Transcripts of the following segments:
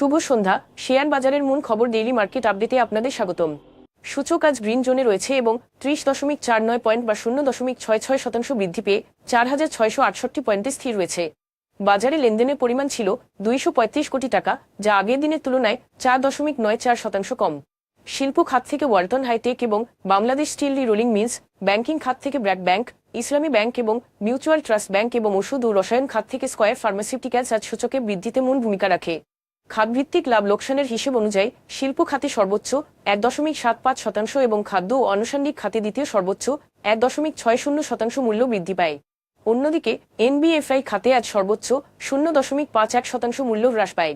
শুভ সন্ধ্যা। Share বাজারের মূল খবর ডেইলি মার্কেট আপডেটে আপনাদের স্বাগতম। সূচক আজ গ্রিন জোনে রয়েছে এবং ত্রিশ দশমিক চার নয় পয়েন্ট বা শূন্য দশমিক ছয় ছয় শতাংশ বৃদ্ধি পেয়ে চার হাজার ছয়শো আটষট্টি পয়েন্টে স্থির রয়েছে। বাজারে লেনদেনের পরিমাণ ছিল দুইশো পঁয়ত্রিশ কোটি টাকা, যা আগের দিনের তুলনায় চার দশমিক নয় চার শতাংশ কম। শিল্প খাত থেকে ওয়ালটন হাইটেক এবং Bangladesh steel rolling mills banking খাত থেকে ব্র্যাক ব্যাংক ইসলামী ব্যাংক এবং মিউচুয়াল ট্রাস্ট ব্যাংক এবং ওষুধ ও রসায়ন খাত থেকে স্কয়ার ফার্মাসিউটিক্যালস আজ সূচকে বৃদ্ধিতে মূল ভূমিকা রাখে। খাতভিত্তিক লাভ লোকসানের হিসেব অনুযায়ী শিল্প খাতে সর্বোচ্চ এক দশমিক সাত পাঁচ শতাংশ এবং খাদ্য ও আনুষঙ্গিক খাতে দ্বিতীয় সর্বোচ্চ এক দশমিক ছয় শূন্য শতাংশ মূল্য বৃদ্ধি পায়। অন্যদিকে, এনবিএফআই খাতে আজ সর্বোচ্চ শূন্য দশমিক পাঁচ এক শতাংশ মূল্য হ্রাস পায়।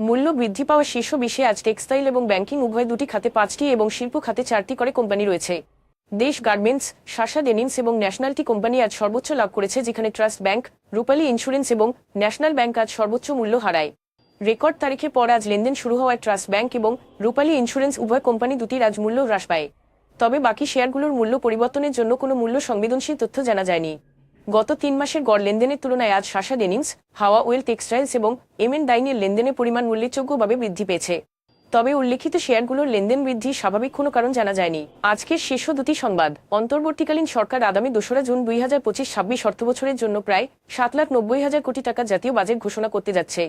মূল্য বৃদ্ধি পাওয়া শীর্ষ বিশ্বে আজ টেক্সটাইল এবং ব্যাংকিং উভয় দুটি খাতে পাঁচটি এবং শিল্প খাতে চারটি করে কোম্পানি রয়েছে। দেশ গার্মেন্টস, শাসা ডেনিমস এবং ন্যাশনালটি কোম্পানি আজ সর্বোচ্চ লাভ করেছে যেখানে ট্রাস্ট ব্যাংক, রূপালী ইন্স্যুরেন্স এবং ন্যাশনাল ব্যাংক আজ সর্বোচ্চ মূল্য হারায়। রেকর্ড তারিখের পর আজ লেনদেন শুরু হওয়ায় ট্রাস্ট ব্যাংক এবং রূপালী ইন্স্যুরেন্স উভয় কোম্পানি দুটির আজ মূল্য হ্রাস পায়। তবে বাকি শেয়ারগুলোর মূল্য পরিবর্তনের জন্য কোনো মূল্য সংবেদনশীল তথ্য জানা যায়নি। গত তিন মাসের গড় লেনদেনের তুলনায় আজ Shasha Denims Hwa Well Textiles এবং এম এন ডাইনের লেনদেনের পরিমাণ উল্লেখযোগ্যভাবে বৃদ্ধি পেয়েছে। তবে উল্লেখিত শেয়ারগুলোর লেনদেন বৃদ্ধি স্বাভাবিক কোনো কারণ জানা যায়নি। আজকের শীর্ষ দুটি সংবাদ। অন্তর্বর্তীকালীন সরকার আগামী দোসরা জুন দুই হাজার পঁচিশ ছাব্বিশ অর্থবছরের জন্য প্রায় সাত লাখ নব্বই হাজার কোটি টাকা জাতীয় বাজেট ঘোষণা করতে যাচ্ছে।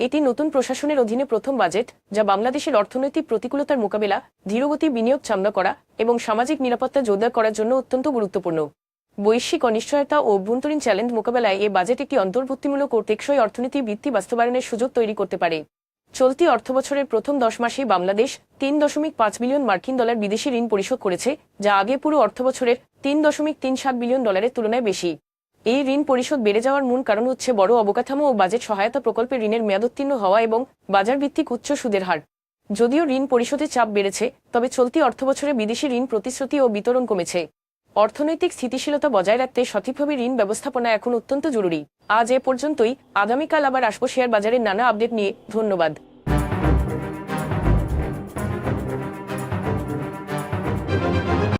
এটি নতুন প্রশাসনের অধীনে প্রথম বাজেট, যা বাংলাদেশের অর্থনৈতিক প্রতিকূলতার মোকাবেলা, ধীরগতি বিনিয়োগ চামড়া করা এবং সামাজিক নিরাপত্তা জোরদার করার জন্য অত্যন্ত গুরুত্বপূর্ণ। বৈশ্বিক অনিশ্চয়তা ও অভ্যন্তরীণ চ্যালেঞ্জ মোকাবেলায় এ বাজেট একটি অন্তর্ভুক্তিমূলক ও টেকসই অর্থনীতি বৃত্তি বাস্তবায়নের সুযোগ তৈরি করতে পারে। চলতি অর্থবছরের প্রথম দশ মাসে বাংলাদেশ তিন দশমিক পাঁচ বিলিয়ন মার্কিন ডলার বিদেশি ঋণ পরিশোধ করেছে, যা আগে পুরো অর্থবছরের তিন দশমিক তিন সাত বিলিয়ন ডলারের তুলনায় বেশি। এই ঋণ পরিশোধ বেড়ে যাওয়ার মূল কারণ হচ্ছে বড় অবকাঠামো ও বাজেট সহায়তা প্রকল্পে ঋণের মেয়াদোত্তীর্ণ হওয়া এবং বাজার ভিত্তিক উচ্চ সুদের হার। যদিও ঋণ পরিশোধের চাপ বেড়েছে, তবে চলতি অর্থবছরে বিদেশি ঋণ প্রতিশ্রুতি ও বিতরণ কমেছে। অর্থনৈতিক স্থিতিশীলতা বজায় রাখতে সঠিকভাবে ঋণ ব্যবস্থাপনা এখন অত্যন্ত জরুরি। আজ এ পর্যন্তই। আগামীকাল আবার আসব শেয়ার বাজারের নানা আপডেট নিয়ে। ধন্যবাদ।